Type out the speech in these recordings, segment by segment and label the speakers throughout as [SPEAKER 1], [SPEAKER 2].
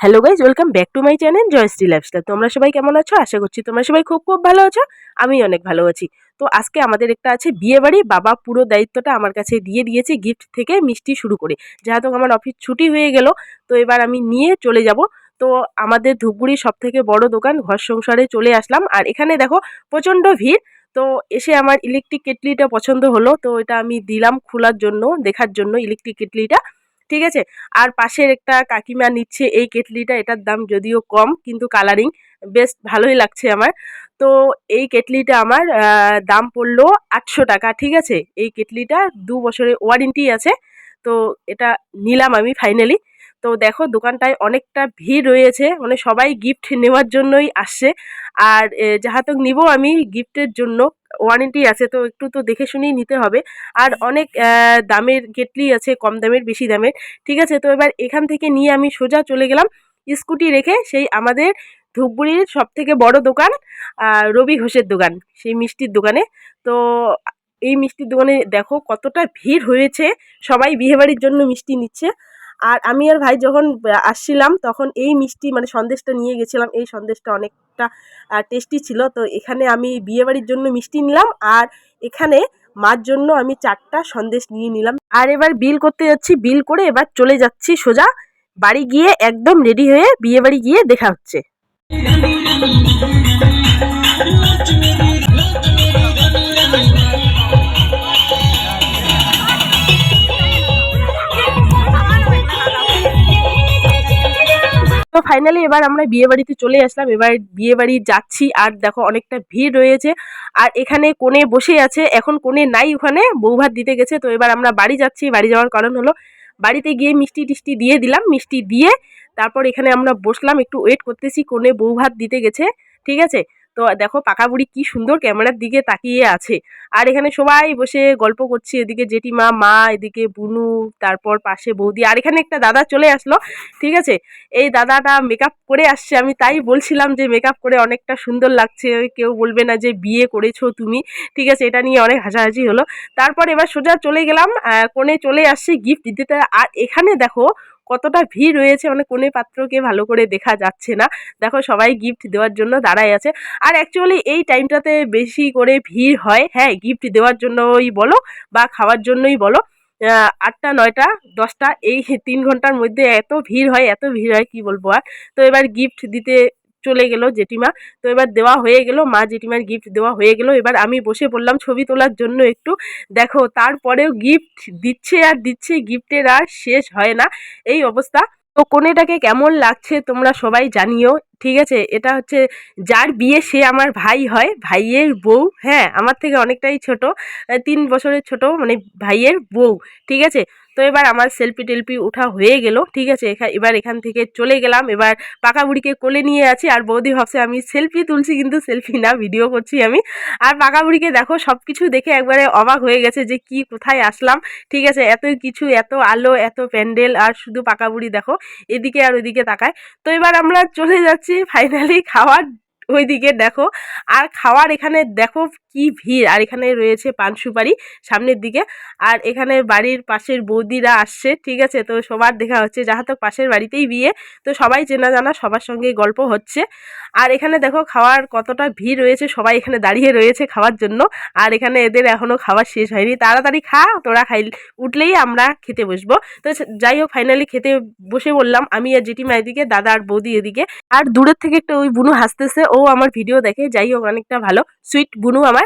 [SPEAKER 1] Hello guys welcome back to my channel Jayshree lifestyle তোমরা সবাই কেমন আছো? আশা করছি তোমরা সবাই খুব খুব ভালো আছো আমি অনেক ভালো আছি। তো আজকে আমাদের একটা আছে বিয়ে বাড়ি, বাবা পুরো দায়িত্বটা আমার কাছে দিয়ে দিয়েছে গিফট থেকে মিষ্টি শুরু করে। যেহেতু আমার অফিস ছুটি হয়ে গেল, তো এবার আমি নিয়ে চলে যাব। তো আমাদের ধূপগুড়ির সব থেকে বড় দোকান, ঘর সংসারে চলে আসলাম। আর এখানে দেখো প্রচণ্ড ভিড়, তো এসে আমার ইলেকট্রিক কেটলিটা পছন্দ হলো। তো এটা আমি দিলাম খোলার জন্য, দেখার জন্য ইলেকট্রিক কেটলিটা। ঠিক আছে? আর পাশের একটা কাকিমা নিচ্ছে এই কেটলিটা, এটার দাম যদিও কম, কিন্তু কালারিং বেশ ভালোই লাগছে আমার। তো এই কেটলিটা আমার দাম পড়ল আটশো টাকা, ঠিক আছে? এই কেটলিটা দু বছরের ওয়ারেন্টি আছে। তো এটা নিলাম আমি ফাইনালি তো দেখো দোকানটায় অনেকটা ভিড় রয়েছে মানে সবাই গিফট নেওয়ার জন্যই আসছে। আর যাহাতক নিব আমি গিফটের জন্য ওয়ারেন্টি আছে, তো একটু তো দেখে শুনেই নিতে হবে। আর অনেক দামের কেটলি আছে, কম দামের, বেশি দামের। ঠিক আছে, তো এবার এখান থেকে নিয়ে আমি সোজা চলে গেলাম স্কুটি রেখে, সেই আমাদের ধূপগুড়ির সব থেকে বড় দোকান রবি ঘোষের দোকান, সেই মিষ্টির দোকানে। তো, এই মিষ্টির দোকানে দেখো কতটা ভিড় হয়েছে, সবাই বিয়েবাড়ির জন্য মিষ্টি নিচ্ছে। আর আমি আর ভাই যখন আসছিলাম, তখন এই মিষ্টি মানে সন্দেশটা নিয়ে গেছিলাম। এই সন্দেশটা অনেকটা টেস্টি ছিল। তো এখানে আমি বিয়েবাড়ির জন্য মিষ্টি নিলাম আর এখানে মার জন্য আমি চারটা সন্দেশ নিয়ে নিলাম। আর এবার বিল করতে যাচ্ছি। বিল করে এবার চলে যাচ্ছি সোজা বাড়ি গিয়ে একদম রেডি হয়ে বিয়ে বাড়ি গিয়ে দেখা হচ্ছে। তো ফাইনালি এবার আমরা বিয়ে বাড়িতে চলে আসলাম। এবার বিয়ে বাড়ি যাচ্ছি আর দেখো অনেকটা ভিড় রয়েছে। আর এখানে কোণে বসে আছে, এখন কোণে নাই ওখানে, বউ ভাত দিতে গেছে। তো এবার আমরা বাড়ি যাচ্ছি। বাড়ি যাওয়ার কারণ হলো, বাড়িতে গিয়ে মিষ্টি টিষ্টি দিয়ে দিলাম। মিষ্টি দিয়ে তারপর এখানে আমরা বসলাম। একটু ওয়েট করতেছি। কোণে বউ ভাত দিতে গেছে, ঠিক আছে? তো দেখো পাকা বুড়ি কি সুন্দর ক্যামেরার দিকে তাকিয়ে আছে। আর এখানে সবাই বসে গল্প করছে, এদিকে জেঠিমা, মা, এদিকে বুনু, তারপর পাশে বৌদি, আর এখানে একটা দাদা চলে আসলো, ঠিক আছে? এই দাদাটা মেকআপ করে আসছে, আমি তাই বলছিলাম যে মেকআপ করে অনেকটা সুন্দর লাগছে, কেউ বলবে না যে বিয়ে করেছ তুমি, ঠিক আছে? এটা নিয়ে অনেক হাসাহাসি হলো। তারপর এবার সোজা চলে গেলাম কোণে চলে আসছে গিফট দিতে। আর এখানে দেখো কতটা ভিড় রয়েছে মানে কোনে পাত্রকে ভালো করে দেখা যাচ্ছে না। দেখো সবাই গিফট দেওয়ার জন্য দাঁড়াই আছে। আর অ্যাকচুয়ালি এই টাইমটাতে বেশি করে ভিড় হয়। হ্যাঁ গিফট দেওয়ার জন্যই বলো বা খাওয়ার জন্যই বলো। আটটা, নয়টা, দশটা, এই তিন ঘণ্টার মধ্যে এত ভিড় হয়, এত ভিড় হয়, কি বলব আর? তো এবার গিফট দিতে চলে গেল জেঠিমা। তো এবার দেওয়া হয়ে গেল, মা জেঠিমার গিফট দেওয়া হয়ে গেল। এবার আমি বসে পড়লাম ছবি তোলার জন্য একটু। দেখো, তারপরেও গিফট দিচ্ছে আর দিচ্ছে গিফটের আর শেষ হয় না। এই অবস্থা। তো কোনেটাকে কেমন লাগছে তোমরা সবাই জানিও, ঠিক আছে? এটা হচ্ছে যার বিয়ে সে আমার ভাই হয়, ভাইয়ের বউ। হ্যাঁ আমার থেকে অনেকটাই ছোট, তিন বছরের ছোট মানে ভাইয়ের বউ, ঠিক আছে? তো এবার আমার সেলফি টেলফি উঠা হয়ে গেল, ঠিক আছে? এবার এখান থেকে চলে গেলাম। এবার পাকা বুড়িকে কোলে নিয়ে আছি আর বৌদি ভাবছে, আমি সেলফি তুলছি কিন্তু সেলফি না ভিডিও করছি আমি। আর পাকা বুড়িকে দেখো সব কিছু দেখে একবারে অবাক হয়ে গেছে যে কি, কোথায় আসলাম? ঠিক আছে? এত কিছু, এত আলো, এত প্যান্ডেল আর শুধু পাকা বুড়ি দেখো, এদিকে আর ওইদিকে তাকায়। তো এবার আমরা চলে যাচ্ছি ফাইনালি খাওয়ার ওইদিকে দেখো। আর খাওয়ার এখানে দেখো কি ভিড়? আর এখানে রয়েছে পান সুপারি সামনের দিকে। আর এখানে বাড়ির পাশের বৌদিরা আসছে, ঠিক আছে? তো সবার দেখা হচ্ছে। যাহা তো পাশের বাড়িতেই বিয়ে, তো সবাই চেনা জানা, সবার সঙ্গে গল্প হচ্ছে। আর এখানে দেখো খাওয়ার কতটা ভিড় রয়েছে, সবাই এখানে দাঁড়িয়ে রয়েছে খাওয়ার জন্য। আর এখানে এদের এখনও খাওয়ার শেষ হয়নি। তাড়াতাড়ি খা, তোরা খাই, উঠলেই আমরা খেতে বসবো। তো যাই হোক ফাইনালি খেতে বসে বললাম আমি আর জেঠিমা এদিকে, দাদা আর বৌদি এদিকে। আর দূরের থেকে একটা ওই বুনু হাসতেছে, ও আমার ভিডিও দেখে। যাই হোক, অনেকটা ভালো। সুইট বুনু আমার।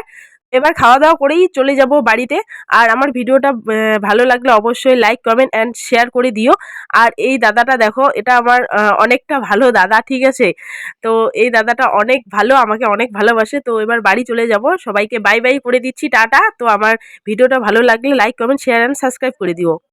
[SPEAKER 1] এবার খাওয়া দাওয়া করেই চলে যাব বাড়িতে। আর আমার ভিডিওটা ভালো লাগলে অবশ্যই লাইক কমেন্ট অ্যান্ড শেয়ার করে দিও। আর এই দাদাটা দেখো, এটা আমার অনেকটা ভালো দাদা, ঠিক আছে? তো এই দাদাটা অনেক ভালো, আমাকে অনেক ভালোবাসে। তো এবার বাড়ি চলে যাব। সবাইকে বাই বাই করে দিচ্ছি, টাটা। তো আমার ভিডিওটা ভালো লাগলে like comment share and subscribe করে দিও।